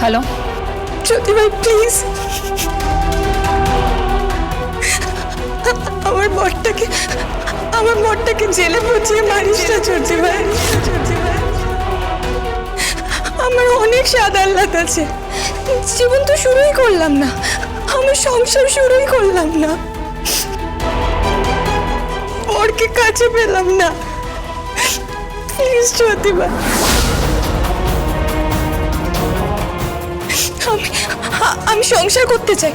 Hello জ্যোতি ভাই please আমার বরটাকে আমার বরটাকে জেলে পচিয়ে মারিস না জ্যোতি ভাই। আমার অনেক স্বাদ আহ্লাদ আছে। জীবন তো শুরুই করলাম না আমার সংসার শুরুই করলাম না। বরকে কাছে পেলাম না। প্লিজ জ্যোতি আমি আমি সংসার করতে চাই।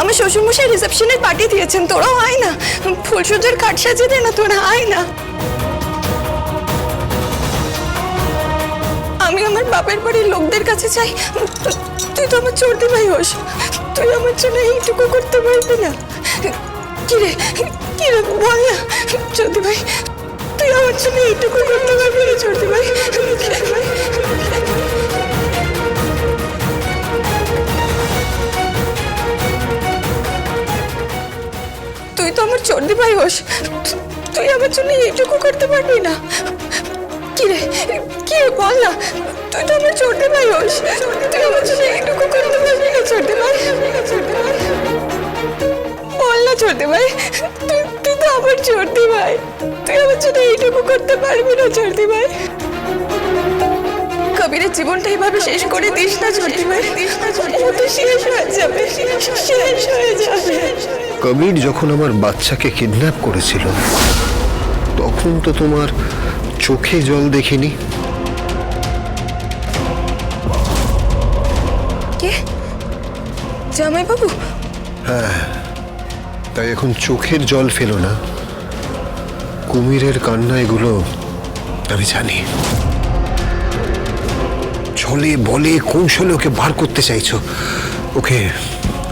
আমার শ্বশুরমশাই রিসেপশনের পার্টি দিয়েছেন, তোরাও আয় না। ফুলসজ্জার কাঠ সাজিয়ে দে না, তোরা আয় না। আমি আমার বাপের বাড়ির লোকদের কাছে চাই। তুই তো আমার চর্দি ভাই হোস। তুই আমার জন্য এইটুকু করতে পারবি না। কিরে কিরে, বল না। চর্দি ভাই, তুই আমার জন্য এইটুকু তো আমার চর্দি ভাই হোস। তুই আমার জন্য এইটুকু করতে পারবি না। কি রে কি বল না, তুই তো আমার চর্দি ভাই হোস। তুই আমার জন্য এইটুকু করতে পারবি না চর্দি ভাই চর্দি ভাই। বল না চর্দি ভাই, তুই তুই তো আমার চর্দি ভাই। তুই আমার জন্য এইটুকু করতে পারবি না চর্দি ভাই। কবিরের জীবনটা এইভাবে শেষ করে দিস না চর্দি ভাই। দিস না চর্দি ও তো শেষ হয়ে যাবে। শেষ হয়ে যাবে। কবির যখন আমার বাচ্চাকে কিডন্যাপ করেছিল তখন তো তোমার চোখে জল দেখিনি। কে? জামাইবাবু? তাই এখন চোখের জল ফেলো না। কুমিরের কান্না এগুলো আমি জানি। ছলে বলে কৌশলে ওকে বার করতে চাইছো। ওকে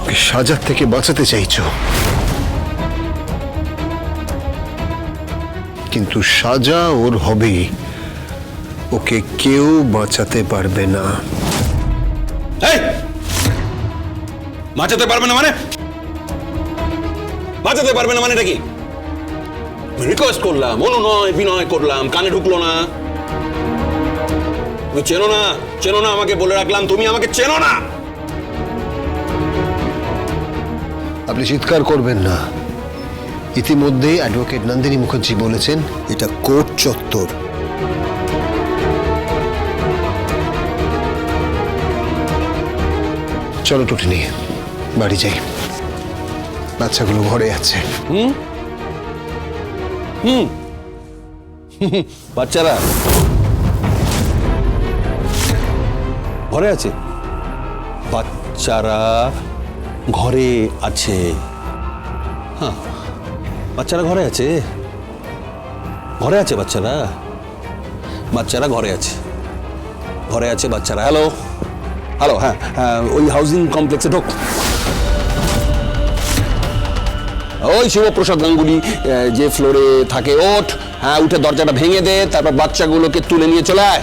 ওকে সাজার থেকে বাঁচাতে চাইছো। কিন্তু সাজা ওর হবে ওকে কেউ বাঁচাতে পারবে না। বাঁচাতে পারবে না মানে? বাঁচাতে পারবে না মানে কি? রিকোয়েস্ট করলাম, অনুনয়, বিনয় করলাম, কানে ঢুকলো না। তুমি চেনো না চেনো না আমাকে বলে রাখলাম তুমি আমাকে চেনো না। আপনি চিৎকার করবেন না। ইতিমধ্যে অ্যাডভোকেট নন্দিনী মুখার্জি বলেছেন এটা কোর্ট চত্বর। চলো টুটিনি বাড়ি যাই। বাচ্চাগুলো ঘরে আছে। হুম? হুম। বাচ্চারা ঘরে আছে? বাচ্চারা ঘরে আছে। হ্যাঁ বাচ্চারা ঘরে আছে? ঘরে আছে বাচ্চারা? বাচ্চারা ঘরে আছে। ঘরে আছে বাচ্চারা। হ্যালো হ্যালো হ্যাঁ হ্যাঁ ওই হাউজিং কমপ্লেক্সে ঢোক। ওই শিবপ্রসাদ গাঙ্গুলি যে ফ্লোরে থাকে, ওঠ। হ্যাঁ উঠে দরজাটা ভেঙে দে, তারপর বাচ্চাগুলোকে তুলে নিয়ে চলে আয়।